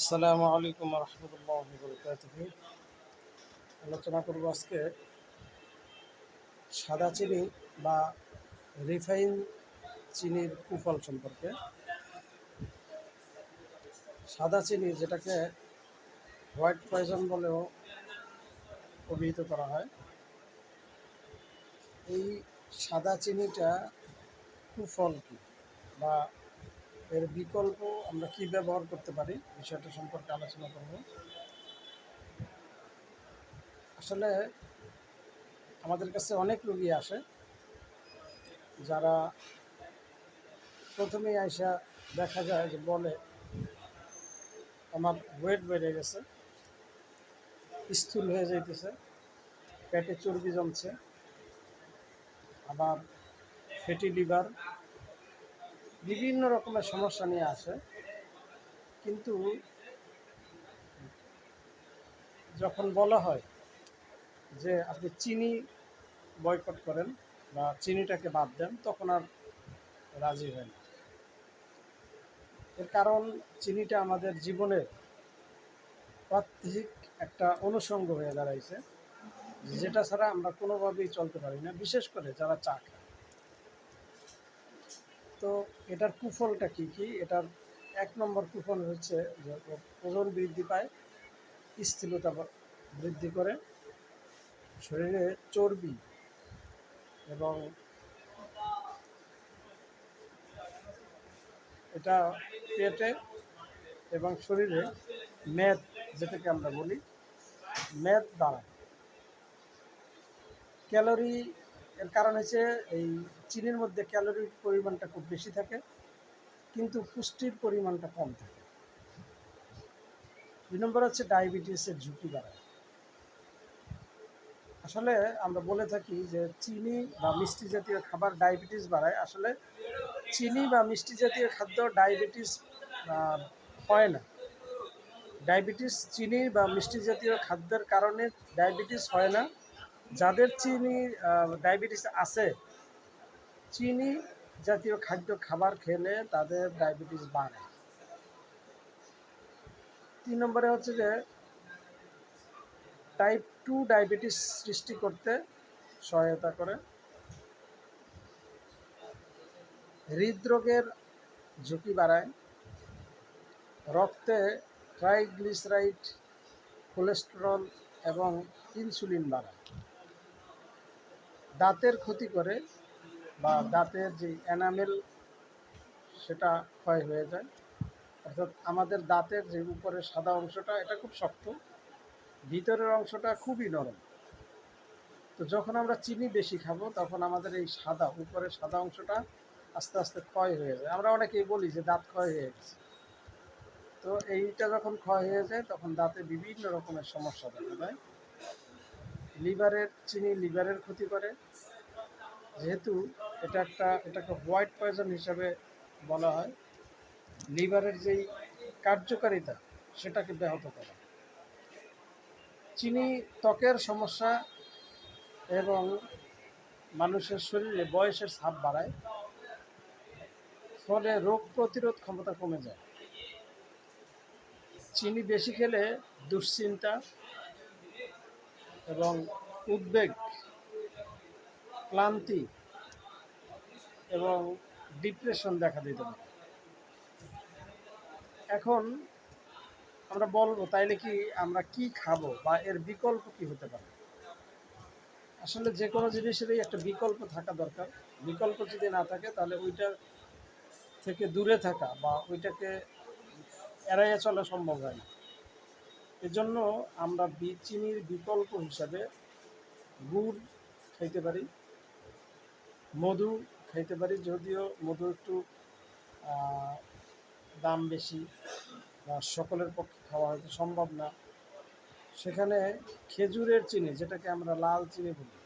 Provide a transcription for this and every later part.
আসসালামু আলাইকুম রহমতুল্লাহ বরকাতুহ আলোচনা করব আজকে সাদা চিনি বা রিফাইন চিনির কুফল সম্পর্কে। সাদা চিনি যেটাকে হোয়াইট পয়জন বলেও অভিহিত করা হয়। এই সাদা চিনিটা কুফল কি বা এর বিকল্প আমরা কি ব্যবহার করতে পারি? বিষয়টা সম্পর্কে আলোচনা করব। আসলে আমাদের কাছে অনেক রোগী আসে, যারা প্রথমেই আইসা দেখা যায় যে বলে, আমার ওয়েট বেড়ে গেছে, স্থূল হয়ে যাইতেছে, পেটে চর্বি জমছে, আবার ফ্যাটি লিভার বিভিন্ন রকমের সমস্যা নিয়ে আসে কিন্তু যখন বলা হয় যে আপনি চিনি বয়কট করেন বা চিনিটাকে বাদ দেন, তখন আর রাজি হয় না। এর কারণ চিনিটা আমাদের জীবনের প্রাত্যহিক একটা অনুষঙ্গ হয়ে দাঁড়াইছে, যেটা ছাড়া আমরা কোনোভাবেই চলতে পারি না, বিশেষ করে যারা চা খায়। তো এটার কুফলটা কি কি? এটার এক নম্বর কুফল হচ্ছে যে ওজন বৃদ্ধি পায় স্থূলতা বৃদ্ধি করে, শরীরে চর্বি এবং এটা পেটে এবং শরীরে মেদ, যেটাকে আমরা বলি, মেদ বাড়ায় ক্যালোরি এর কারণ হচ্ছে এই চিনির মধ্যে ক্যালোরির পরিমাণটা খুব বেশি থাকে, কিন্তু পুষ্টির পরিমাণটা কম থাকে। দুই নম্বর হচ্ছে ডায়াবেটিসের ঝুঁকি বাড়ায়। আসলে আমরা বলে থাকি যে চিনি বা মিষ্টি জাতীয় খাবার ডায়াবেটিস বাড়ায়। আসলে চিনি বা মিষ্টি জাতীয় খাদ্য ডায়াবেটিস হয় না। ডায়াবেটিস, চিনি বা মিষ্টি জাতীয় খাদ্যের কারণে ডায়াবেটিস হয় না। যাদের চিনি ডায়াবেটিস আছে, চিনি জাতীয় খাদ্য খাবার খেলে তাদের ডায়াবেটিস বাড়ে। তিন নম্বরে হচ্ছে যে টাইপ টু ডায়াবেটিস সৃষ্টি করতে সহায়তা করে। হৃদরোগের ঝুঁকি বাড়ায়। রক্তে ট্রাইগ্লিসারাইড কোলেস্টেরল এবং ইনসুলিন বাড়ায়। দাঁতের ক্ষতি করে বা দাঁতের যে এনামেল সেটা ক্ষয় হয়ে যায়। অর্থাৎ আমাদের দাঁতের যে উপরের সাদা অংশটা, এটা খুব শক্ত। ভিতরের অংশটা খুবই নরম। তো যখন আমরা চিনি বেশি খাব, তখন আমাদের এই সাদা উপরের সাদা অংশটা আস্তে আস্তে ক্ষয় হয়ে যায়। আমরা অনেকেই বলি যে দাঁত ক্ষয় হয়ে গেছে। তো এইটা যখন ক্ষয় হয়ে যায়, তখন দাঁতে বিভিন্ন রকমের সমস্যা দেখা দেয়। লিভারের চিনি লিভারের ক্ষতি করে। যেহেতু এটা একটা, এটাকে হোয়াইট পয়জন হিসাবে বলা হয়, লিভারের যেই কার্যকারিতা সেটাকে ব্যাহত করে। চিনি ত্বকের সমস্যা এবং মানুষের শরীরে বয়সের ছাপ বাড়ায়, ফলে রোগ প্রতিরোধ ক্ষমতা কমে যায়। চিনি বেশি খেলে দুশ্চিন্তা এবং উদ্বেগ ক্লান্তি এবং ডিপ্রেশন দেখা দিতে পারে। এখন আমরা বলব, তাইলে কি আমরা কি খাব বা এর বিকল্প কি হতে পারে? আসলে যে কোনো জিনিসেরই একটা বিকল্প থাকা দরকার। বিকল্প যদি না থাকে, তাহলে ওইটার থেকে দূরে থাকা বা ওইটাকে এড়াইয়ে চলা সম্ভব হয় না। এজন্য আমরা চিনির বিকল্প হিসাবে গুড় খাইতে পারি। মধু খাইতে পারি, যদিও মধু একটু দাম বেশি বা সকলের পক্ষে খাওয়া হয়তো সম্ভব না। সেখানে খেজুরের চিনি, যেটাকে আমরা লাল চিনি বলি,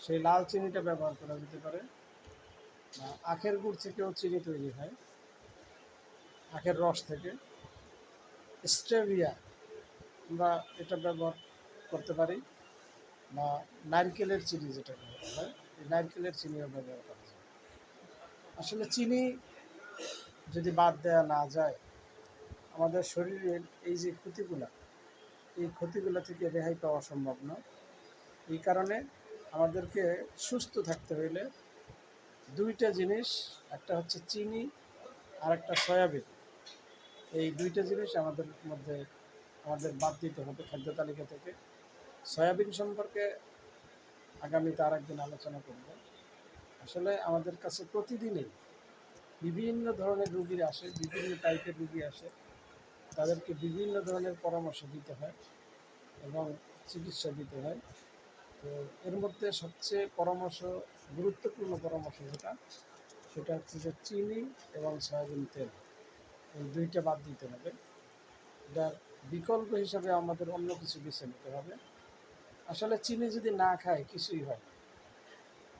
সেই লাল চিনিটা ব্যবহার করা যেতে পারে। আখের গুড় থেকেও চিনি তৈরি হয়, আখের রস থেকে। স্ট্রেভিয়া আমরা এটা ব্যবহার করতে পারি। বা নারকেলের চিনি যেটা বলা হয়। নারকেলের চিনিও ব্যবহার করা যায় আসলে চিনি যদি বাদ দেওয়া না যায়, আমাদের শরীরের এই যে ক্ষতিগুলা, এই ক্ষতিগুলো থেকে রেহাই পাওয়া সম্ভব নয় এই কারণে আমাদেরকে সুস্থ থাকতে হইলে দুইটা জিনিস, একটা হচ্ছে চিনি আর একটা সয়াবিন। এই দুইটা জিনিস আমাদের মধ্যে, আমাদের বাদ দিতে হবে খাদ্য তালিকা থেকে। সয়াবিন সম্পর্কে আগামীতে আর একদিন আলোচনা করব। আসলে আমাদের কাছে প্রতিদিনই বিভিন্ন ধরনের রুগীর আসে, বিভিন্ন টাইপের রুগী আসে। তাদেরকে বিভিন্ন ধরনের পরামর্শ দিতে হয় এবং চিকিৎসা দিতে হয়। তো এর মধ্যে সবচেয়ে পরামর্শ, গুরুত্বপূর্ণ পরামর্শ যেটা, সেটা হচ্ছে যে চিনি এবং সয়াবিন তেল, এই দুইটা বাদ দিতে হবে। এটার বিকল্প হিসাবে আমাদের অন্য কিছু বেছে নিতে হবে। আসলে চিনি যদি না খায়, কিছুই হয়।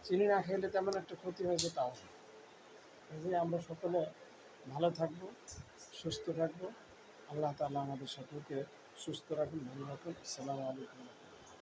চিনি না খাইলে তেমন একটা ক্ষতি হয়েছে তাও যে আমরা সকলে ভালো থাকব, সুস্থ থাকব। আল্লাহ তালা আমাদের সকলকে সুস্থ রাখুন, ভালো রাখুন। আসসালামু আলাইকুম।